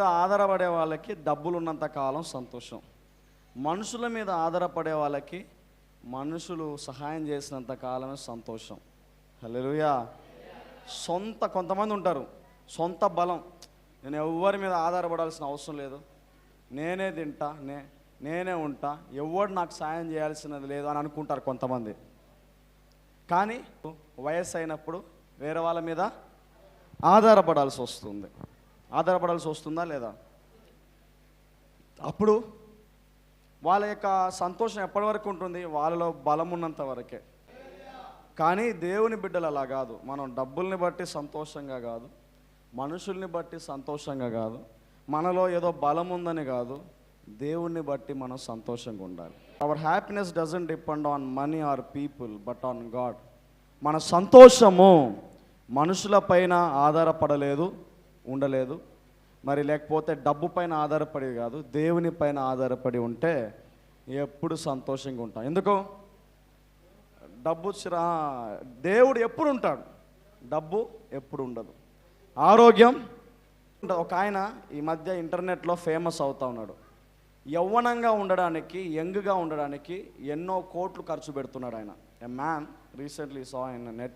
ఆధారపడే వాళ్ళకి డబ్బులు ఉన్నంత కాలం సంతోషం. మనుషుల మీద ఆధారపడే వాళ్ళకి మనుషులు సహాయం చేసినంత కాలమే సంతోషం. హలోయా సొంత కొంతమంది ఉంటారు. సొంత బలం. నేను ఎవరి మీద ఆధారపడాల్సిన అవసరం లేదు. నేనే తింటా నే నేనే ఉంటా. ఎవడు నాకు సాయం చేయాల్సినది లేదు అని అనుకుంటారు కొంతమంది. కానీ వయస్సు అయినప్పుడు వేరే వాళ్ళ మీద ఆధారపడాల్సి వస్తుంది. ఆధారపడాల్సి వస్తుందా లేదా? అప్పుడు వాళ్ళ యొక్క సంతోషం ఎప్పటి వరకు ఉంటుంది? వాళ్ళలో బలం ఉన్నంత వరకే. కానీ దేవుని బిడ్డలు అలా కాదు. మనం డబ్బుల్ని బట్టి సంతోషంగా కాదు. మనుషుల్ని బట్టి సంతోషంగా కాదు. మనలో ఏదో బలం ఉందని కాదు. దేవుణ్ణి బట్టి మనం సంతోషంగా ఉండాలి. Our happiness doesn't depend on money or people but on God మన సంతోషము మనుషుల పైన ఆధారపడలేదు. ఉండలేదు. మరి లేకపోతే డబ్బు పైన ఆధారపడి కాదు దేవుని పైన ఆధారపడి ఉంటే ఎప్పుడు సంతోషంగా ఉంటాం. ఎందుకు? డబ్బు చిరా దేవుడు ఎప్పుడు ఉంటాడు? డబ్బు ఎప్పుడు ఉండదు. ఆరోగ్యం ఒక ఆయన ఈ మధ్య ఇంటర్నెట్లో ఫేమస్ అవుతా ఉన్నాడు. యవ్వనంగా ఉండడానికి యంగ్గా ఉండడానికి ఎన్నో కోట్లు ఖర్చు పెడుతున్నాడు ఆయన. A man recently saw in net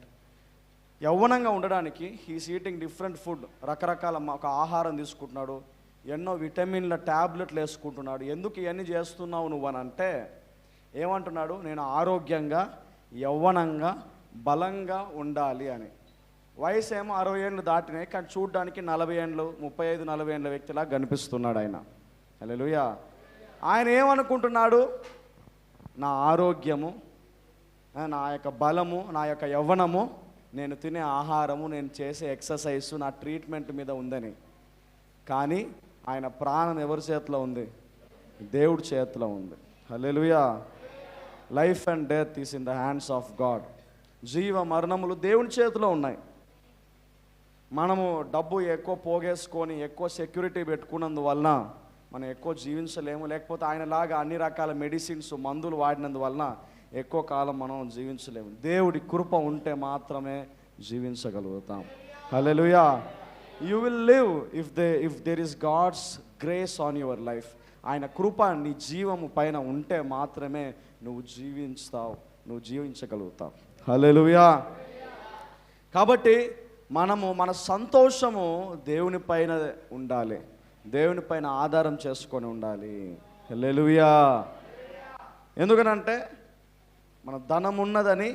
యవ్వనంగా ఉండడానికి హీస్ ఈటింగ్ డిఫరెంట్ ఫుడ్ రకరకాల ఒక ఆహారం తీసుకుంటున్నాడు. ఎన్నో విటమిన్ల ట్యాబ్లెట్లు వేసుకుంటున్నాడు. ఎందుకు ఇవన్నీ చేస్తున్నావు నువ్వు అని అంటే ఏమంటున్నాడు? నేను ఆరోగ్యంగా యవ్వనంగా బలంగా ఉండాలి అని. వయసు ఏమో అరవై ఏళ్ళు దాటినాయి కానీ చూడడానికి నలభై ఏళ్ళు ముప్పై ఐదు నలభై ఏళ్ళ వ్యక్తిలా కనిపిస్తున్నాడు ఆయన. అలెలుయా ఆయన ఏమనుకుంటున్నాడు? నా ఆరోగ్యము నా యొక్క బలము నా యొక్క యవ్వనము నేను తినే ఆహారము నేను చేసే ఎక్సర్సైజ్ నా ట్రీట్మెంట్ మీద ఉందని. కానీ ఆయన ప్రాణం ఎవరి చేతిలో ఉంది? దేవుడి చేతిలో ఉంది. Hallelujah life and death is in the hands of God జీవ మరణములు దేవుని చేతిలో ఉన్నాయి. మనము డబ్బు ఎక్కువ పోగేసుకొని ఎక్కువ సెక్యూరిటీ పెట్టుకున్నందువలన మనం ఎక్కువ జీవించలేము. లేకపోతే ఆయనలాగా అన్ని రకాల మెడిసిన్స్ మందులు వాడినందువలన ఎక్కువ కాలం మనం జీవించలేము. దేవుడి కృప ఉంటే మాత్రమే జీవించగలుగుతాం. Hallelujah you will live if they if there is God's grace on your life ఆయన కృప నీ జీవము పైన ఉంటే మాత్రమే నువ్వు జీవిస్తావు నువ్వు జీవించగలుగుతావు. హలెలుయా కాబట్టి మనము మన సంతోషము దేవుని పైన ఉండాలి. దేవుని పైన ఆధారం చేసుకొని ఉండాలి. హల్లెలూయా ఎందుకనంటే మన ధనం ఉన్నదని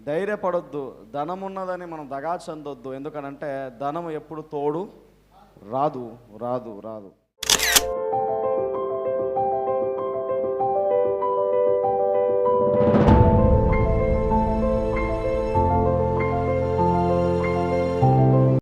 ధైర్యపడొద్దు ధనం ఉన్నదని మనం దగా చెందొద్దు. ఎందుకనంటే ధనం ఎప్పుడు తోడు? రాదు రాదు రాదు.